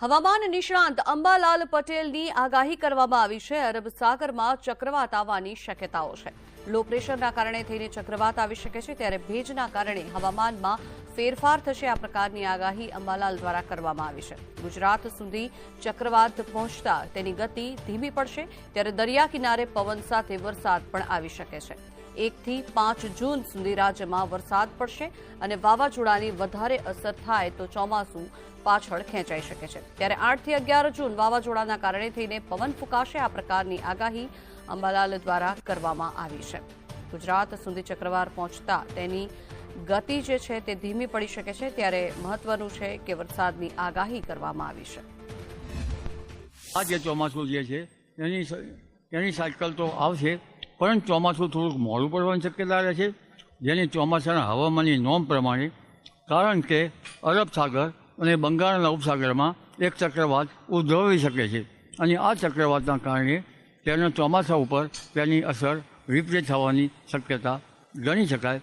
હવામાન નિષ્ણાંત અંબાલાલ પટેલની આગાહી કરવામાં આવી છે. અરબ સાગરમાં ચક્રવાત આવવાની શક્યતાઓ છે. લો પ્રેશરના કારણે થઈને ચક્રવાત આવી શકે છે. ત્યારે ભેજના કારણે હવામાનમાં ફેરફાર થશે. આ પ્રકારની આગાહી અંબાલાલ દ્વારા કરવામાં આવી છે. ગુજરાત સુધી ચક્રવાત પહોંચતા તેની ગતિ ધીમી પડશે. ત્યારે દરિયા કિનારે પવન સાથે વરસાદ પણ આવી શકે છે. એકથી પાંચ જૂન સુધી રાજ્યમાં વરસાદ પડશે અને વાવાઝોડાની વધારે અસર થાય તો ચોમાસું પાછળ ખેંચાઈ શકે છે. ત્યારે આઠથી અગિયાર જૂન વાવાઝોડાના કારણે થઈને પવન ફૂંકાશે. આ પ્રકારની આગાહી અંબાલાલ દ્વારા કરવામાં આવી છે. ગુજરાત સુધી ચક્રવાર પહોંચતા તેની ગતિ જે છે તે ધીમી પડી શકે છે. ત્યારે મહત્વનું છે કે વરસાદની આગાહી કરવામાં આવી છે. આ જે ચોમાસું જે છે, એની એની સાયકલ તો આવશે. પરંતુ ચોમાસું થોડુંક મોડું પડવાની શક્યતા રહે છે, જેની ચોમાસાના હવામાનની નોંધ પ્રમાણે, કારણ કે અરબ સાગર અને બંગાળના ઉપસાગરમાં એક ચક્રવાત ઉદ્ભવી શકે છે અને આ ચક્રવાતના કારણે તેના ચોમાસા ઉપર તેની અસર વિપરીત થવાની શક્યતા ગણી શકાય